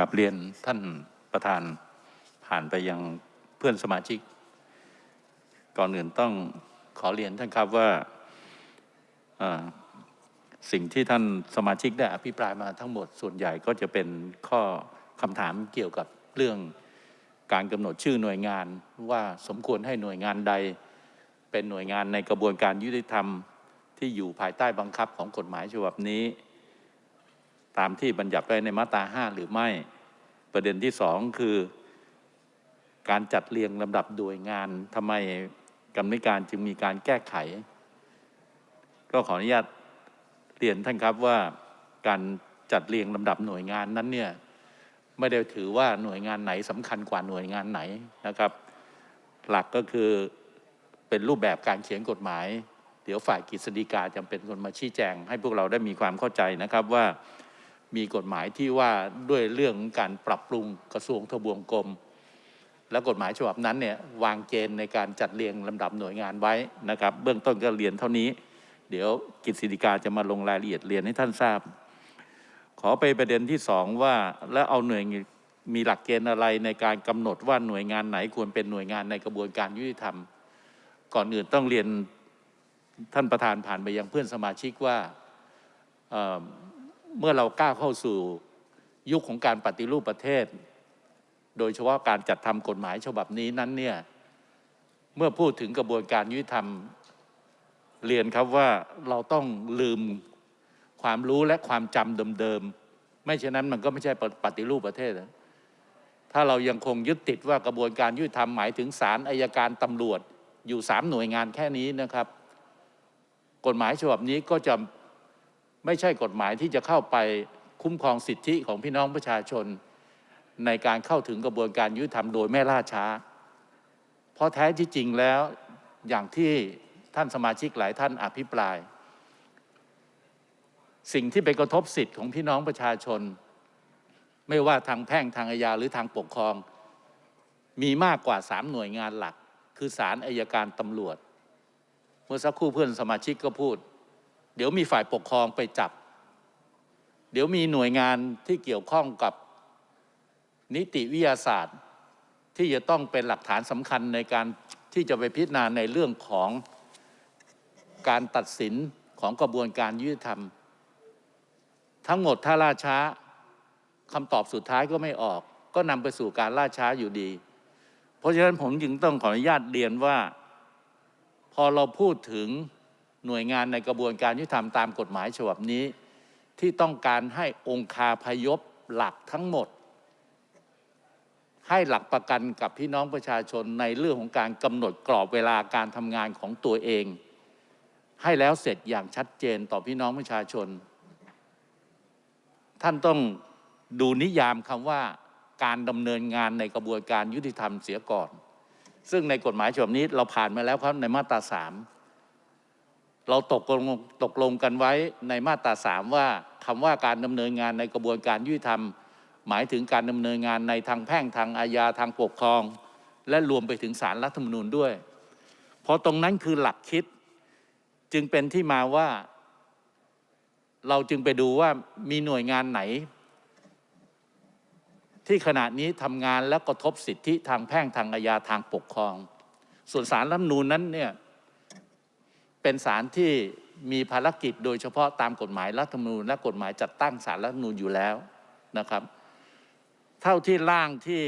กราบเรียนท่านประธานผ่านไปยังเพื่อนสมาชิก ก่อนอื่นต้องขอเรียนท่านครับว่าสิ่งที่ท่านสมาชิกได้อภิปรายมาทั้งหมดส่วนใหญ่ก็จะเป็นข้อคำถามเกี่ยวกับเรื่องการกำหนดชื่อหน่วยงานว่าสมควรให้หน่วยงานใด เป็นหน่วยงานในกระบวนการยุติธรรมที่อยู่ภายใต้บังคับของกฎหมายฉบับนี้ ตามที่บัญญัติไว้ในมาตรา5หรือไม่ ประเด็นที่สองคือ การจัดเรียงลำดับโดยงานทำไมกรรมธิการจึงมีการแก้ไข ก็ขออนุญาตเรียนท่านครับว่าการจัดเรียงลำดับหน่วยงานนั้นเนี่ยไม่ได้ถือว่าหน่วยงานไหนสำคัญกว่าหน่วยงานไหนนะครับ หลักก็คือเป็นรูปแบบการเขียนกฎหมาย เดี๋ยวฝ่ายกฤษฎีกาจำเป็นคนมาชี้แจง ให้พวกเราได้มีความเข้าใจนะครับว่า มีกฎหมายที่ว่าด้วยเรื่องการปรับปรุงกระทรวงทบวงกรมและกฎหมายฉบับนั้นเนี่ยวางเกณฑ์ในการจัดเรียงลำดับหน่วยงานไว้นะครับ เบื้องต้นก็เรียนเท่านี้ เดี๋ยวกิจสิริกาจะมาลงรายละเอียดเรียนให้ท่านทราบ ขอไปประเด็นที่สองว่าแล้วเอาหน่วยมีหลักเกณฑ์อะไรในการกำหนดว่าหน่วยงานไหนควรเป็นหน่วยงานในกระบวนการยุติธรรม ก่อนอื่นต้องเรียนท่านประธานผ่านไปยังเพื่อนสมาชิกว่า เมื่อเราก้าวเข้าสู่ยุคของการปฏิรูปประเทศ โดยเฉพาะการจัดทำกฎหมายฉบับนี้นั้นเนี่ยเมื่อพูดถึงกระบวนการยุติธรรมเรียนครับว่าเราต้องลืมความรู้และความจำเดิมๆ ไม่เช่นนั้นมันก็ไม่ใช่ปฏิรูปประเทศ ถ้าเรายังคงยึดติดว่ากระบวนการยุติธรรมหมายถึงศาลอายการตำรวจอยู่สามหน่วยงานแค่นี้นะครับ กฎหมายฉบับนี้ก็จะ ไม่ใช่กฎหมายที่จะเข้าไปคุ้มครองสิทธิของพี่น้องประชาชน ในการเข้าถึงกระบวนการยุติธรรมโดยไม่ล่าช้า เพราะแท้ที่จริงแล้วอย่างที่ท่านสมาชิกหลายท่านอภิปราย สิ่งที่ไปกระทบสิทธิ์ของพี่น้องประชาชน ไม่ว่าทางแพ่งทางอาญาหรือทางปกครอง มีมากกว่าสามหน่วยงานหลัก คือศาลอายการตำรวจ เมื่อสักครู่เพื่อนสมาชิกก็พูด เดี๋ยวมีฝ่ายปกครองไปจับ เดี๋ยวมีหน่วยงานที่เกี่ยวข้องกับนิติวิทยาศาสตร์ ที่จะต้องเป็นหลักฐานสำคัญในการที่จะไปพิจารณาในเรื่องของการตัดสินของกระบวนการยุติธรรม ทั้งหมดถ้าล่าช้าคำตอบสุดท้ายก็ไม่ออก ก็นำไปสู่การล่าช้าอยู่ดี เพราะฉะนั้นผมจึงต้องขออนุญาตเรียนว่า พอเราพูดถึง หน่วยงานในกระบวนการยุติธรรมตามกฎหมายฉบับนี้ ที่ต้องการให้องคาพยพหลักทั้งหมด ให้หลักประกันกับพี่น้องประชาชนในเรื่องของการกำหนดกรอบเวลาการทำงานของตัวเอง ให้แล้วเสร็จอย่างชัดเจนต่อพี่น้องประชาชน ท่านต้องดูนิยามคำว่าการดำเนินงานในกระบวนการยุติธรรมเสียก่อน ซึ่งในกฎหมายฉบับนี้เราผ่านมาแล้วครับในมาตราสาม เราตกลงตกลงกันไว้ในมาตราสามว่าคำว่าการดำเนินงานในกระบวนการยุติธรรม หมายถึงการดำเนินงานในทางแพ่งทางอาญาทางปกครอง และรวมไปถึงสารรัฐธรรมนูญด้วย เพราะตรงนั้นคือหลักคิด จึงเป็นที่มาว่า เราจึงไปดูว่ามีหน่วยงานไหน ที่ขณะนี้ทำงานและกระทบสิทธิทางแพ่งทางอาญาทางปกครอง ส่วนสารรัฐธรรมนูญนั้นเนี่ย เป็นสารที่มีภารกิจโดยเฉพาะตามกฎหมายรัฐธรรมนูญและกฎหมายจัดตั้งสารรัฐธรรมนูญอยู่แล้วนะครับ เท่าที่ร่างที่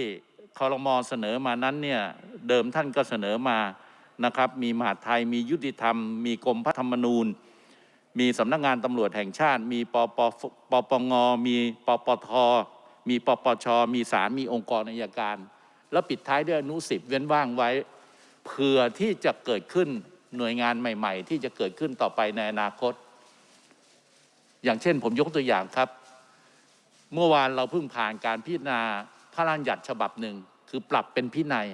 คอรมอเสนอมานั้นเนี่ยเดิมท่านก็เสนอมานะครับ มีมหาดไทยมียุติธรรม มีกรมพระธรรมนูญ มีสำนักงานตำรวจแห่งชาติ มีปปปปงมีปปทมีปปชมีศาลมีองค์กรอัยการ แล้วปิดท้ายด้วยอนุสิบเว้นว่างไว้เผื่อที่จะเกิดขึ้น หน่วยงานใหม่ ๆ ที่จะเกิดขึ้นต่อไปในอนาคต อย่างเช่นผมยกตัวอย่างครับ เมื่อวานเราเพิ่งผ่านการพิจารณาพระราชบัญญัติฉบับหนึ่งคือปรับเป็นพินัย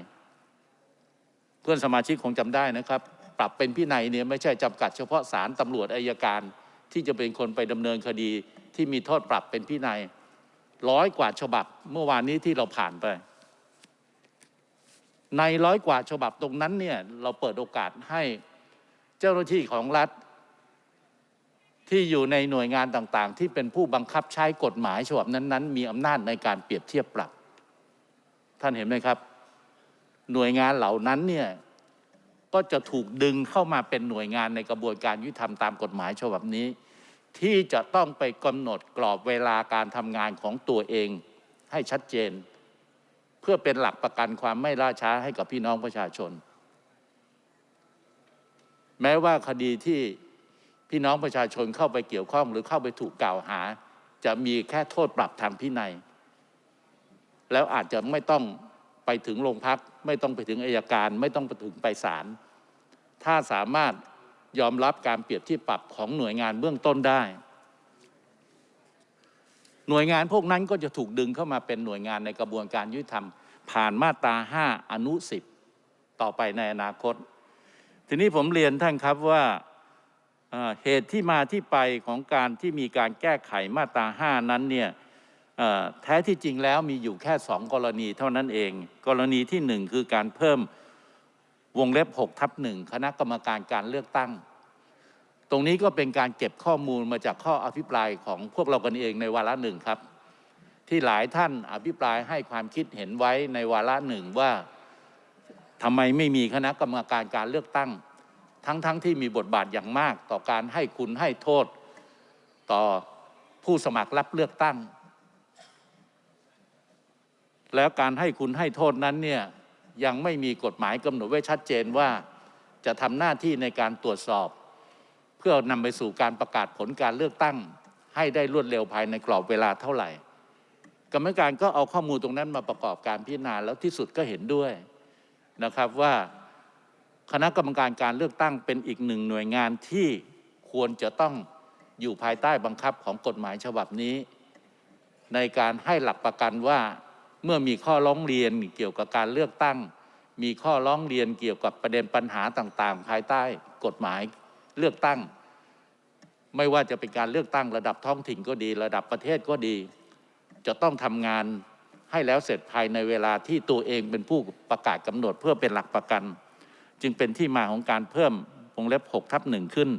เพื่อนสมาชิกคงจำได้นะครับ ปรับเป็นพินัยเนี่ยไม่ใช่จำกัดเฉพาะศาลตำรวจอายการที่จะเป็นคนไปดำเนินคดีที่มีโทษปรับเป็นพินัยร้อยกว่าฉบับ เมื่อวานนี้ที่เราผ่านไป ในร้อยกว่าฉบับตรงนั้นเนี่ยเราเปิดโอกาสให้เจ้าหน้าที่ของรัฐ ที่อยู่ในหน่วยงานต่างๆ ที่เป็นผู้บังคับใช้กฎหมายฉบับนั้นๆ มีอำนาจในการเปรียบเทียบปรับ ท่านเห็นไหมครับ หน่วยงานเหล่านั้นเนี่ยก็จะถูกดึงเข้ามาเป็นหน่วยงานในกระบวนการยุติธรรมตามกฎหมายฉบับนี้ ที่จะต้องไปกำหนดกรอบเวลาการทำงานของตัวเองให้ชัดเจน พื่อเป็นหลักประกันความไม่ล่าช้าให้กับพี่น้องประชาชน แม้ว่าคดีที่พี่น้องประชาชนเข้าไปเกี่ยวข้องหรือเข้าไปถูกกล่าวหา จะมีแค่โทษปรับทางพินัย แล้วอาจจะไม่ต้องไปถึงโรงพัก ไม่ต้องไปถึงอายการ ไม่ต้องไปถึงไปศาลถ้าสามารถยอมรับการเปรียบที่ปรับของหน่วยงานเบื้องต้นได้ หน่วยงานพวกนั้นก็จะถูกดึงเข้ามาเป็นหน่วยงานในกระบวนการยุติธรรม ผ่านมาตรา 5 อนุ 10 ต่อไปในอนาคต ทีนี้ผมเรียนท่านครับว่าเหตุที่มาที่ไปของการที่มีการแก้ไขมาตรา 5 นั้นเนี่ยแท้ที่จริงแล้วมีอยู่แค่สองกรณีเท่านั้นเอง กรณีที่หนึ่งคือการเพิ่มวงเล็บ6ทับหนึ่งคณะกรรมการการเลือกตั้ง ตรงนี้ก็เป็นการเก็บข้อมูลมาจากข้ออภิปรายของพวกเรากันเองในวาระหนึ่งครับ ที่หลายท่านอภิปรายให้ความคิดเห็นไว้ในวาระหนึ่งว่าทำไมไม่มีคณะกรรมการการเลือกตั้ง ทั้งๆทที่มีบทบาทอย่างมาก ต่อการให้คุณให้โทษ ต่อผู้สมัครรับเลือกตั้ง แล้วการให้คุณให้โทษนั้นเนี่ยยังไม่มีกฎหมายกำหนดไว้ชัดเจนว่า จะทำหน้าที่ในการตรวจสอบ พื่อนำไปสู่การประกาศผลการเลือกตั้ง ให้ได้รวดเร็วภายในกรอบเวลาเท่าไหร่ กรรมการก็เอาข้อมูลตรงนั้นมาประกอบการพิจารณาแล้วที่สุดก็เห็นด้วยนะครับว่าคณะกรรมการการเลือกตั้งเป็นอีกหนึ่งหน่วยงานที่ควรจะต้องอยู่ภายใต้บังคับของกฎหมายฉบับนี้ ในการให้หลักประกันว่าเมื่อมีข้อร้องเรียนเกี่ยวกับการเลือกตั้ง มีข้อร้องเรียนเกี่ยวกับประเด็นปัญหาต่างๆ ภายใต้กฎหมายเลือกตั้ง ไม่ว่าจะเป็นการเลือกตั้งระดับท้องถิ่นก็ดี ระดับประเทศก็ดี จะต้องทำงานให้แล้วเสร็จภายในเวลาที่ตัวเองเป็นผู้ประกาศกำหนดเพื่อเป็นหลักประกัน จึงเป็นที่มาของการเพิ่มวงเล็บ6ทับหนึ่งขึ้น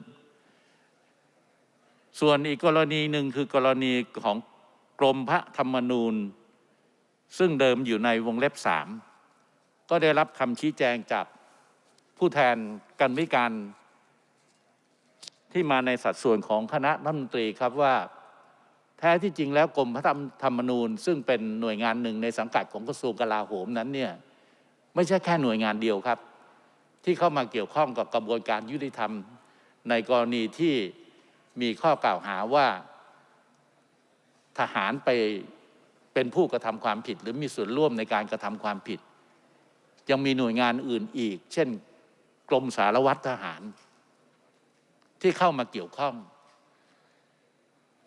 ส่วนอีกกรณีหนึ่งคือกรณีของกรมพระธรรมนูญ ซึ่งเดิมอยู่ในวงเล็บสามก็ได้รับคำชี้แจงจากผู้แทนกันวิการ ที่มาในสัดส่วนของคณะรัฐมนตรีครับว่า แท้ที่จริงแล้วกรมพระธรรมนูญ ซึ่งเป็นหน่วยงานหนึ่งในสังกัดของกระทรวงกลาโหมนั้นเนี่ยไม่ใช่แค่หน่วยงานเดียวครับ ที่เข้ามาเกี่ยวข้องกับกระบวนการยุติธรรม ในกรณีที่มีข้อกล่าวหาว่าทหารไปเป็นผู้กระทำความผิด หรือมีส่วนร่วมในการกระทำความผิด ยังมีหน่วยงานอื่นอีก เช่น กรมสารวัตรทหาร ที่เข้ามาเกี่ยวข้อง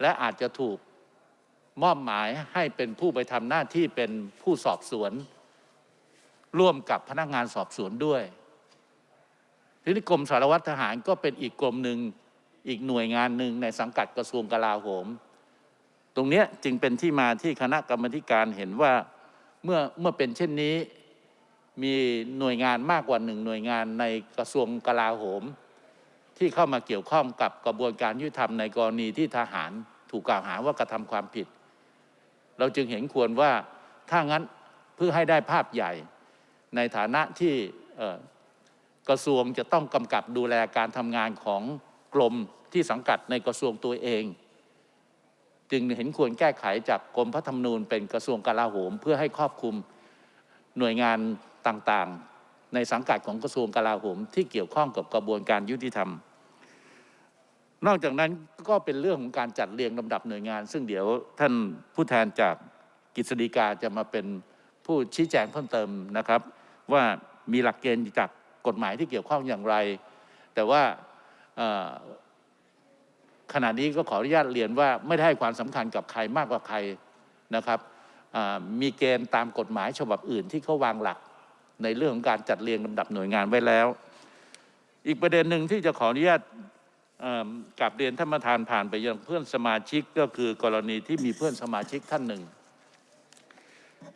และอาจจะถูกมอบหมายให้เป็นผู้ไปทำหน้าที่เป็นผู้สอบสวน ร่วมกับพนักงานสอบสวนด้วย ทีนี้กรมสารวัตรทหารก็เป็นอีกกรมหนึ่งอีกหน่วยงานหนึ่งในสังกัดกระทรวงกลาโหม ตรงนี้จึงเป็นที่มาที่คณะกรรมการเห็นว่าเมื่อเมื่อเป็นเช่นนี้มีหน่วยงานมากกว่าหนึ่งหน่วยงานในกระทรวงกลาโหม ที่เข้ามาเกี่ยวข้องกับกระบวนการยุติธรรมในกรณีที่ทหารถูกกล่าวหาว่ากระทำความผิด เราจึงเห็นควรว่าถ้างั้นเพื่อให้ได้ภาพใหญ่ ในฐานะที่กระทรวงจะต้องกำกับดูแลการทำงานของกรมที่สังกัดในกระทรวงตัวเอง จึงเห็นควรแก้ไขจากกรมพระธรรมนูญเป็นกระทรวงกลาโหม เพื่อให้ครอบคลุมหน่วยงานต่างๆ ในสังกัดของกระทรวงกลาโหม ที่เกี่ยวข้องกับกระบวนการยุติธรรม นอกจากนั้นก็เป็นเรื่องของการจัดเรียงลำดับหน่วยงาน ซึ่งเดี๋ยวท่านผู้แทนจากกิจดีกาจะมาเป็นผู้ชี้แจงเพิ่มเติมนะครับ ว่ามีหลักเกณฑ์จากกฎหมายที่เกี่ยวข้องอย่างไร แต่ว่าขณะนี้ก็ขออนุญาตเรียนว่าไม่ได้ให้ความสำคัญกับใครมากกว่าใครนะครับมีเกณฑ์ตามกฎหมายฉบับอื่นที่เขาวางหลักในเรื่องของการจัดเรียงลำดับหน่วยงานไว้แล้ว อีกประเด็นหนึ่งที่จะขออนุญาต กับเรียนท่านประธานผ่านไปยังเพื่อนสมาชิกก็คือกรณีที่มีเพื่อนสมาชิกท่านหนึ่ง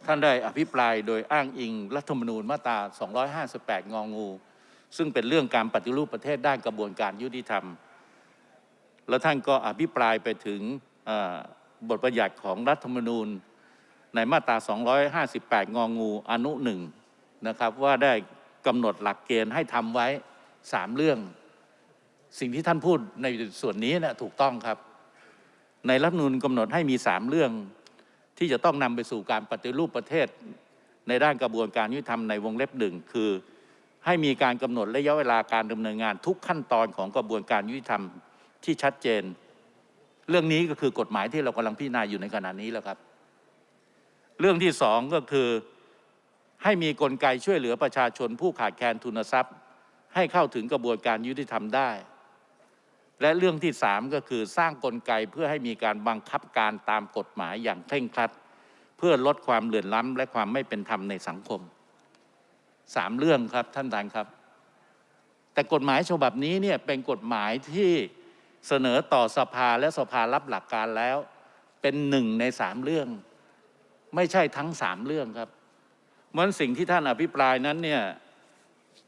ท่านได้อภิปรายโดยอ้างอิงรัฐธรรมนูญมาตรา 258 งองู ซึ่งเป็นเรื่องการปฏิรูปประเทศด้านกระบวนการยุติธรรม แล้วท่านก็อภิปรายไปถึงบทบัญญัติของรัฐธรรมนูญในมาตรา 258 งองูอนุหนึ่งนะครับว่าได้กำหนดหลักเกณฑ์ให้ทำไว้สามเรื่อง สิ่งที่ท่านพูดในส่วนนี้นะถูกต้องครับ ในรัฐนูญกำหนดให้มีสามเรื่อง ที่จะต้องนำไปสู่การปฏิรูปประเทศ ในด้านกระบวนการยุติธรรมในวงเล็บหนึ่งคือ ให้มีการกำหนดระยะเวลาการดำเนินงานทุกขั้นตอนของกระบวนการยุติธรรมที่ชัดเจน เรื่องนี้ก็คือกฎหมายที่เรากำลังพิจารณาอยู่ในขณะนี้แล้วครับ เรื่องที่สองก็คือให้มีกลไกช่วยเหลือประชาชนผู้ขาดแคลนทุนทรัพย์ ให้เข้าถึงกระบวนการยุติธรรมได้ และเรื่องที่สามก็คือสร้างกลไกเพื่อให้มีการบังคับการตามกฎหมายอย่างเคร่งครัด เพื่อลดความเหลื่อมล้ำและความไม่เป็นธรรมในสังคมสามเรื่องครับท่านประธานครับ แต่กฎหมายฉบับนี้เนี่ยเป็นกฎหมายที่เสนอต่อสภาและสภารับหลักการแล้ว เป็นหนึ่งในสามเรื่อง ไม่ใช่ทั้งสามเรื่องครับเหมือนสิ่งที่ท่านอภิปรายนั้นเนี่ย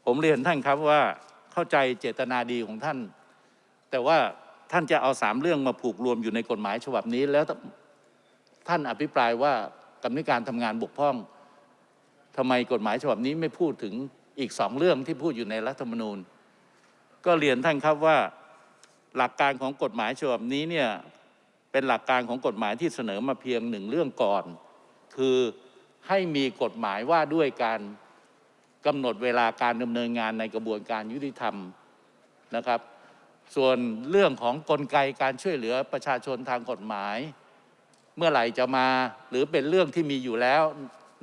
ผมเรียนท่านครับว่าเข้าใจเจตนาดีของท่าน แต่ว่าท่านจะเอาสามเรื่องมาผูกรวมอยู่ในกฎหมายฉบับนี้ แล้วท่านอภิปรายว่ากรรมธิการทำงานบกพร่องทำไมกฎหมายฉบับนี้ไม่พูดถึงอีกสองเรื่องที่พูดอยู่ในรัฐธรรมนูญ ก็เรียนท่านครับว่าหลักการของกฎหมายฉบับนี้เนี่ยเป็นหลักการของกฎหมายที่เสนอมาเพียงหนึ่งเรื่องก่อน คือให้มีกฎหมายว่าด้วยการกำหนดเวลาการดำเนินงานในกระบวนการยุติธรรมนะครับ ส่วนเรื่องของกลไกการช่วยเหลือประชาชนทางกฎหมาย เมื่อไหร่จะมาหรือเป็นเรื่องที่มีอยู่แล้ว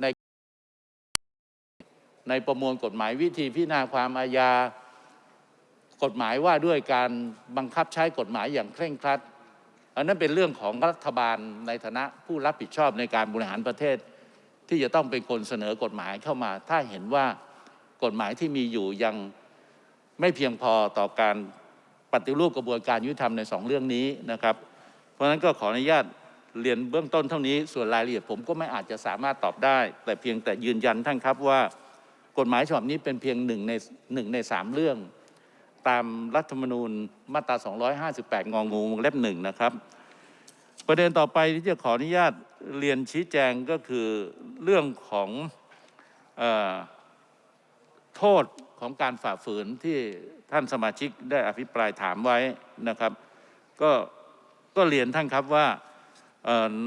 ในในประมวลกฎหมายวิธีพิจารณาความอาญากฎหมายว่าด้วยการบังคับใช้กฎหมายอย่างเคร่งครัด อันนั้นเป็นเรื่องของรัฐบาลในฐานะผู้รับผิดชอบในการบริหารประเทศ ที่จะต้องเป็นคนเสนอกฎหมายเข้ามา ถ้าเห็นว่ากฎหมายที่มีอยู่ยังไม่เพียงพอต่อการ ปฏิรูปกระบวนการยุติธรรมในสองเรื่องนี้นะครับ เพราะฉะนั้นก็ขออนุญาตเรียนเบื้องต้นเท่านี้ส่วนรายละเอียดผมก็ไม่อาจจะสามารถตอบได้ แต่เพียงแต่ยืนยันท่านครับว่ากฎหมายฉบับนี้เป็นเพียงหนึ่งในหนึ่งในสามเรื่อง ตามรัฐธรรมนูญมาตรา 258 งองูวงเล็บหนึ่งนะครับ ประเด็นต่อไปที่จะขออนุญาตเรียนชี้แจงก็คือเรื่องของอโทษของการฝ่าฝืนที่ ท่านสมาชิกได้อภิปรายถามไว้นะครับ ก็ก็เรียนท่านครับว่า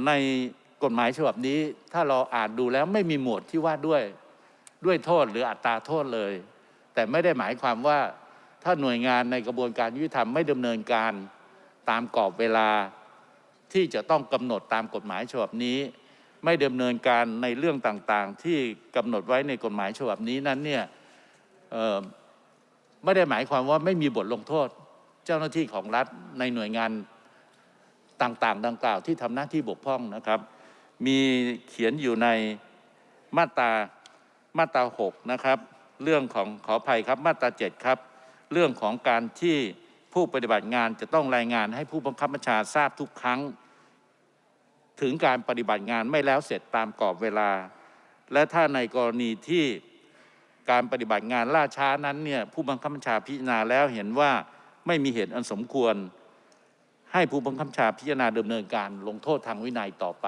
ในกฎหมายฉบับนี้ ถ้าเราอ่านดูแล้วไม่มีหมวดที่ว่าด้วยด้วยโทษหรืออัตราโทษเลย แต่ไม่ได้หมายความว่าถ้าหน่วยงานในกระบวนการยุติธรรมไม่ดำเนินการตามกรอบเวลาที่จะต้องกำหนดตามกฎหมายฉบับนี้ ไม่ดำเนินการในเรื่องต่างๆ ที่กำหนดไว้ในกฎหมายฉบับนี้นั้นเนี่ย ไม่ได้หมายความว่าไม่มีบทลงโทษ เจ้าหน้าที่ของรัฐในหน่วยงานต่างๆ ดังกล่าวที่ทำหน้าที่บกพร่องนะครับ มีเขียนอยู่ในมาตรามาตรา6นะครับ เรื่องของขออภัยครับมาตรา7ครับ เรื่องของการที่ผู้ปฏิบัติงานจะต้องรายงานให้ผู้บังคับบัญชาทราบทุกครั้ง ถึงการปฏิบัติงานไม่แล้วเสร็จตามกรอบเวลา และถ้าในกรณีที่ การปฏิบัติงานล่าช้านั้นเนี่ยผู้บังคับบัญชาพิจารณาแล้วเห็นว่าไม่มีเหตุอันสมควร ให้ผู้บังคับบัญชาพิจารณาดำเนินการลงโทษทางวินัยต่อไป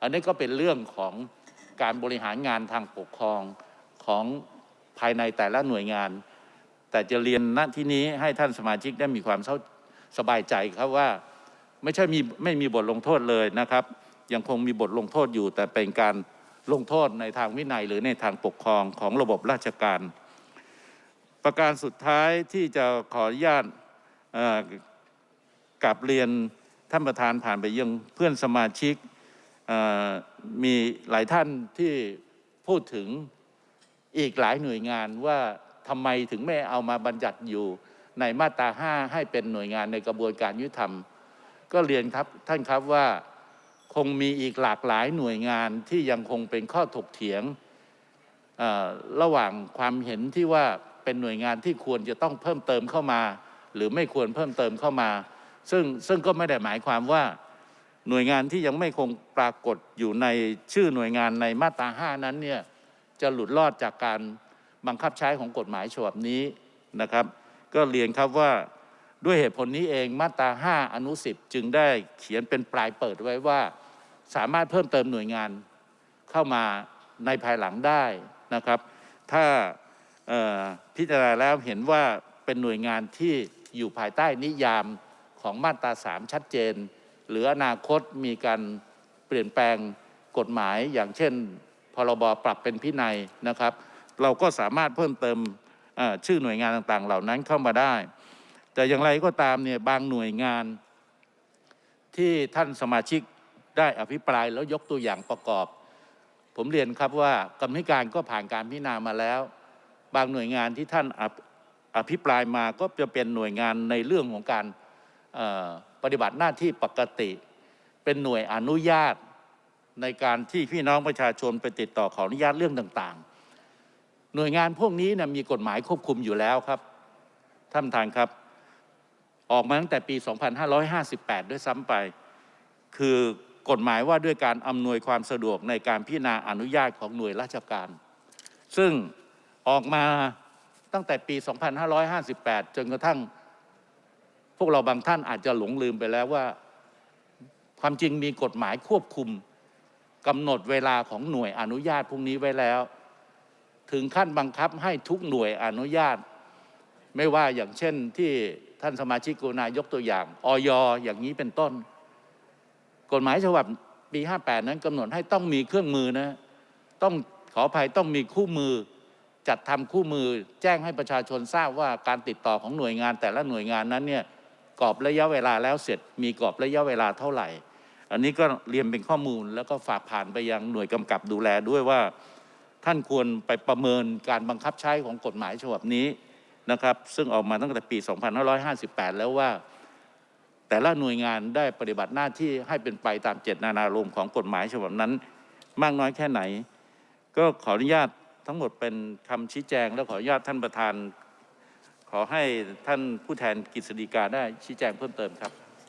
อันนี้ก็เป็นเรื่องของการบริหารงานทางปกครองของภายในแต่ละหน่วยงาน แต่จะเรียนณที่นี้ให้ท่านสมาชิกได้มีความสบายใจครับว่าไม่ใช่มีไม่มีบทลงโทษเลยนะครับ ยังคงมีบทลงโทษอยู่แต่เป็นการ ลงโทษในทางวินัยหรือในทางปกครองของระบบราชการ ประการสุดท้ายที่จะขออนุญาตกลับเรียนท่านประธานผ่านไปยังเพื่อนสมาชิกมีหลายท่านที่พูดถึงอีกหลายหน่วยงานว่าทำไมถึงไม่เอามาบัญญัติอยู่ในมาตรา 5 ให้เป็นหน่วยงานในกระบวนการยุติธรรม ก็เรียนครับท่านครับว่า คงมีอีกหลากหลายหน่วยงานที่ยังคงเป็นข้อถกเถียงระหว่างความเห็นที่ว่าเป็นหน่วยงานที่ควรจะต้องเพิ่มเติมเข้ามา หรือไม่ควรเพิ่มเติมเข้ามา ซึ่งซึ่งก็ไม่ได้หมายความว่าหน่วยงานที่ยังไม่คงปรากฏอยู่ในชื่อหน่วยงานในมาตรา5นั้นเนี่ยจะหลุดรอดจากการบังคับใช้ของกฎหมายฉบับนี้นะครับ ก็เรียนครับว่าด้วยเหตุผลนี้เองมาตรา5อนุ10จึงได้เขียนเป็นปลายเปิดไว้ว่า สามารถเพิ่มเติมหน่วยงานเข้ามาในภายหลังได้นะครับ ถ้าพิจารณาแล้วเห็นว่าเป็นหน่วยงานที่อยู่ภายใต้นิยามของมาตรา3ชัดเจน หรืออนาคตมีการเปลี่ยนแปลงกฎหมายอย่างเช่น พรบปรับเป็นพินัยนะครับ เราก็สามารถเพิ่มเติมชื่อหน่วยงานต่างๆ เหล่านั้นเข้ามาได้ แต่อย่างไรก็ตามเนี่ยบางหน่วยงานที่ท่านสมาชิก ได้อภิปรายแล้วยกตัวอย่างประกอบ ผมเรียนครับว่ากรรมธิการก็ผ่านการพิจารณามาแล้ว บางหน่วยงานที่ท่านอภิอภิปรายมาก็จะเป็นหน่วยงานในเรื่องของการปฏิบัติหน้าที่ปกติ เป็นหน่วยอนุญาตในการที่พี่น้องประชาชนไปติดต่อขออนุญาตเรื่องต่างๆ หน่วยงานพวกนี้นะมีกฎหมายควบคุมอยู่แล้วครับ ท่านประธานครับ ออกมาตั้งแต่ปี 2558 ด้วยซ้ำไป คือ กฎหมายว่าด้วยการอำนวยความสะดวกในการพิจารณาอนุญาตของหน่วยราชการ ซึ่งออกมาตั้งแต่ปี 2558 จนกระทั่ง พวกเราบางท่านอาจจะหลงลืมไปแล้วว่า ความจริงมีกฎหมายควบคุมกำหนดเวลาของหน่วยอนุญาตพวกนี้ไว้แล้ว ถึงขั้นบังคับให้ทุกหน่วยอนุญาต ไม่ว่าอย่างเช่นที่ท่านสมาชิกกุณายกตัวอย่างออยอย่างนี้เป็นต้น กฎหมายฉบับปี58 นั้นกำหนดให้ต้องมีเครื่องมือนะต้องขออภัยต้องมีคู่มือ จัดทำคู่มือ แจ้งให้ประชาชนทราบว่าการติดต่อของหน่วยงาน แต่ละหน่วยงานนั้นเนี่ยกรอบระยะเวลาแล้วเสร็จ มีกรอบระยะเวลาเท่าไหร่ อันนี้ก็เรียนเป็นข้อมูลแล้วก็ฝากผ่านไปยังหน่วยกำกับดูแลด้วยว่า ท่านควรไปประเมินการบังคับใช้ของกฎหมายฉบับนี้นะครับ ซึ่งออกมาตั้งแต่ปี 2558 แล้วว่า แต่ละหน่วยงานได้ปฏิบัติหน้าที่ให้เป็นไปตามเจตนารมณ์ของกฎหมายฉบับนั้น มากน้อยแค่ไหน ก็ขออนุญาตทั้งหมดเป็นคำชี้แจง และขออนุญาตท่านประธาน ขอให้ท่านผู้แทนกฤษฎีกาได้ชี้แจงเพิ่มเติมครับ